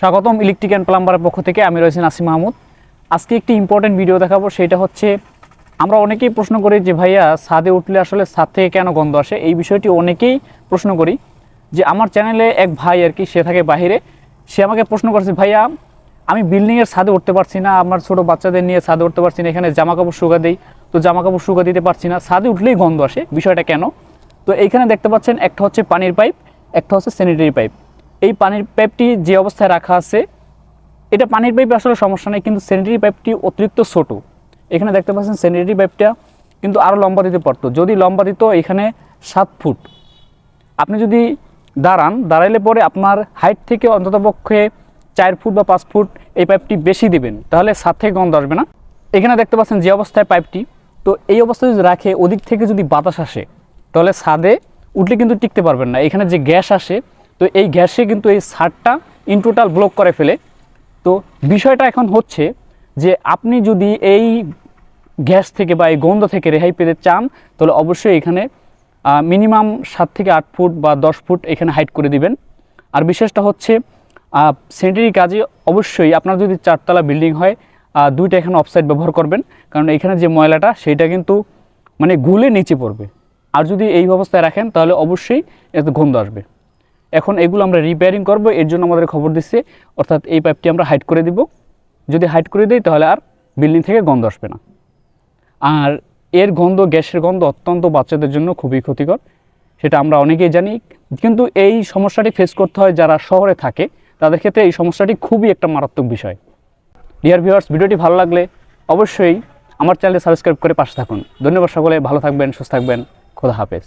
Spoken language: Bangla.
স্বাগতম ইলেকট্রিক অ্যান্ড প্লাম্বারের পক্ষ থেকে। আমি রয়েছি নাসিম মাহমুদ। আজকে একটি ইম্পর্টেন্ট ভিডিও দেখাবো, সেটা হচ্ছে, আমরা অনেকেই প্রশ্ন করি যে, ভাইয়া, ছাদে উঠলে আসলে ছাদ থেকে কেন গন্ধ আসে? এই বিষয়টি অনেকেই প্রশ্ন করি যে, আমার চ্যানেলে এক ভাই আর কি, সে থাকে বাইরে সে আমাকে প্রশ্ন করছে, ভাইয়া, আমি বিল্ডিংয়ের ছাদে উঠতে পারছি না, আমার ছোটো বাচ্চাদের নিয়ে ছাদে উঠতে পারছি না, এখানে জামা কাপড় শুকা দিই। তো জামা কাপড় শুকা দিতে পারছি না, ছাদে উঠলেই গন্ধ আসে, বিষয়টা কেন? তো এইখানে দেখতে পাচ্ছেন, একটা হচ্ছে পানির পাইপ একটা হচ্ছে স্যানিটারি পাইপ এই পানির পাইপটি যে অবস্থায় রাখা আছে, এটা পানির পাইপ আসলে সমস্যা নেই, কিন্তু স্যানিটারি পাইপটি অতিরিক্ত ছোটো। এখানে দেখতে পাচ্ছেন স্যানিটারি পাইপটা কিন্তু আরও লম্বা দিতে পারতো যদি লম্বা দিত, এখানে সাত ফুট। আপনি যদি দাঁড়ান, দাঁড়াইলে পরে আপনার হাইট থেকে অন্ততপক্ষে চার ফুট বা পাঁচ ফুট এই পাইপটি বেশি দিবেন। তাহলে সাত থেকে গন্ধ আসবে না। এখানে দেখতে পাচ্ছেন যে অবস্থায় পাইপটি তো এই অবস্থায় যদি রাখে, ওদিক থেকে যদি বাতাস আসে, তাহলে ছাদে উঠলে কিন্তু টিকতে পারবেন না। এখানে যে গ্যাস আসে তো এই গ্যাসে কিন্তু এই সারটা ইন টোটাল ব্লক করে ফেলে। তো বিষয়টা এখন হচ্ছে যে আপনি যদি এই গ্যাস থেকে বা এই গন্ধ থেকে রেহাই পেতে চান, তাহলে অবশ্যই এখানে মিনিমাম সাত থেকে আট ফুট বা দশ ফুট এখানে হাইট করে দিবেন। আর বিশেষটা হচ্ছে স্যানিটারি কাজে অবশ্যই আপনার যদি চারতলা বিল্ডিং হয় দুইটা এখানে অফসাইড ব্যবহার করবেন। কারণ এখানে যে ময়লাটা সেইটা কিন্তু মানে গুলে নিচে পড়বে। আর যদি এই অবস্থায় রাখেন, তাহলে অবশ্যই এতে গন্ধ আসবে। এখন এগুলো আমরা রিপেয়ারিং করব, এর জন্য আমাদের খবর দিচ্ছে, অর্থাৎ এই পাইপটি আমরা হাইট করে দিব। যদি হাইট করে দিই, তাহলে আর বিল্ডিং থেকে গন্ধ আসবে না। আর এর গন্ধ, গ্যাসের গন্ধ অত্যন্ত বাচ্চাদের জন্য খুবই ক্ষতিকর। সেটা আমরা অনেকেই জানি, কিন্তু এই সমস্যাটি ফেস করতে হয় যারা শহরে থাকে, তাদের ক্ষেত্রে এই সমস্যাটি খুবই একটা মারাত্মক বিষয়। ডিয়ার ভিউয়ার্স ভিডিওটি ভালো লাগলে অবশ্যই আমার চ্যানেল সাবস্ক্রাইব করে পাশে থাকুন। ধন্যবাদ সকলে, ভালো থাকবেন, সুস্থ থাকবেন, খোদা হাফেজ।